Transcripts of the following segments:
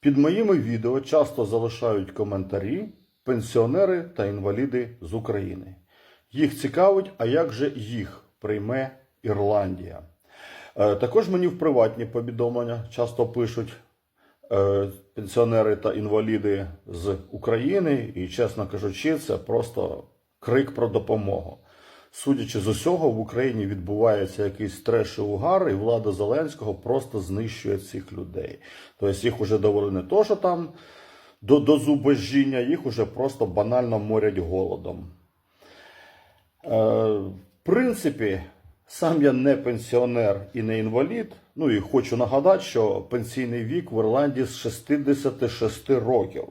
Під моїми відео часто залишають коментарі пенсіонери та інваліди з України. Їх цікавить, а як же їх прийме Ірландія? Е, Також мені в приватні повідомлення часто пишуть е, пенсіонери та інваліди з України, і, чесно кажучи, це просто крик про допомогу. Судячи з усього, в Україні відбувається якийсь треш і угар, і влада Зеленського просто знищує цих людей. Тобто їх уже довели не то, що там до, до зубожіння, їх уже просто банально морять голодом. Е, в принципі, сам я не пенсіонер і не інвалід. Ну і хочу нагадати, що пенсійний вік в Ірландії з 66 років.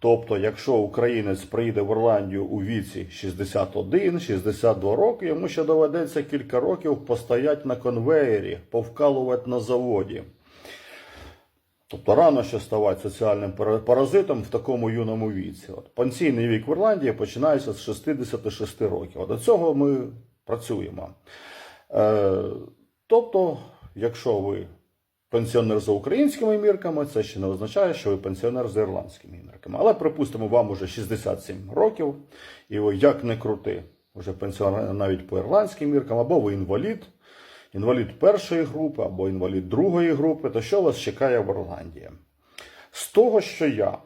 Тобто, якщо українець приїде в Ірландію у віці 61-62 роки, йому ще доведеться кілька років постояти на конвеєрі, повкалувати на заводі. Тобто рано ще ставати соціальним паразитом в такому юному віці. От, пенсійний вік в Ірландії починається з 66 років. До цього ми працюємо. Е, тобто, якщо ви пенсіонер за українськими мірками, це ще не означає, що ви пенсіонер за ірландськими мірками. Але припустимо, вам уже 67 років, і ви як не крути, вже пенсіонер навіть по ірландським міркам, або ви інвалід, інвалід першої групи, або інвалід другої групи, то що вас чекає в Ірландії? З того, що я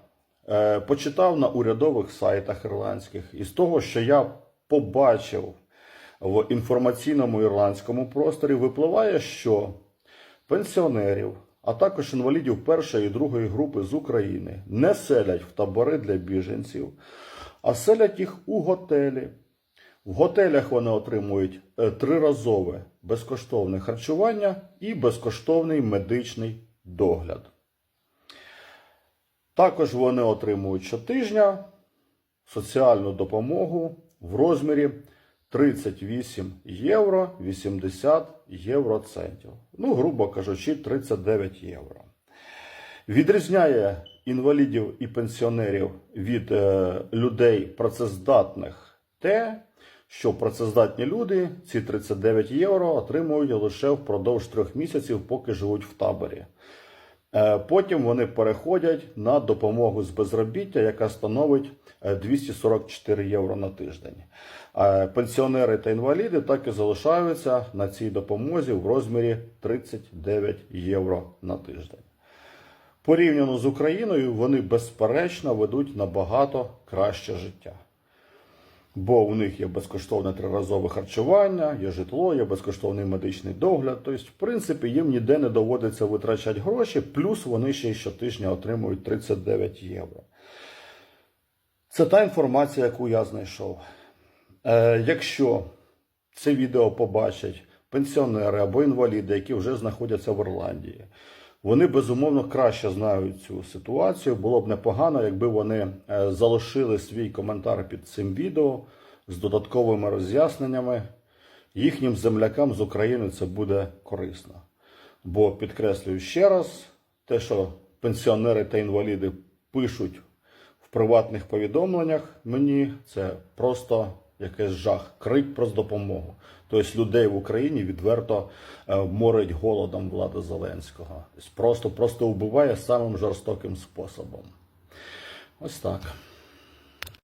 е, почитав на урядових сайтах ірландських, і з того, що я побачив в інформаційному ірландському просторі, випливає, що пенсіонерів, а також інвалідів першої і другої групи з України не селять в табори для біженців, а селять їх у готелі. В готелях вони отримують е, триразове безкоштовне харчування і безкоштовний медичний догляд. Також вони отримують щотижня соціальну допомогу в розмірі 38 євро 80 євроцентів. Ну, грубо кажучи, 39 євро. Відрізняє інвалідів і пенсіонерів від е, людей працездатних те, що працездатні люди ці 39 євро отримують лише впродовж трьох місяців, поки живуть в таборі. Е, Потім вони переходять на допомогу з безробіття, яка становить е, 244 євро на тиждень. Е, Пенсіонери та інваліди так і залишаються на цій допомозі в розмірі 39 євро на тиждень. Порівняно з Україною, вони безперечно ведуть набагато краще життя. Бо у них є безкоштовне триразове харчування, є житло, є безкоштовний медичний догляд. Тобто, в принципі, їм ніде не доводиться витрачати гроші, плюс вони ще щотижня отримують 39 євро. Це та інформація, яку я знайшов. Е, якщо це відео побачать пенсіонери або інваліди, які вже знаходяться в Ірландії, вони безумовно краще знають цю ситуацію. Було б непогано, якби вони е, залишили свій коментар під цим відео з додатковими роз'ясненнями. Їхнім землякам з України це буде корисно. Бо підкреслюю ще раз, те, що пенсіонери та інваліди пишуть в приватних повідомленнях мені, це просто якийсь жах, крик про допомогу. Тобто людей в Україні відверто е, морить голодом влада Зеленського. Просто, просто вбиває самим жорстоким способом. Ось так.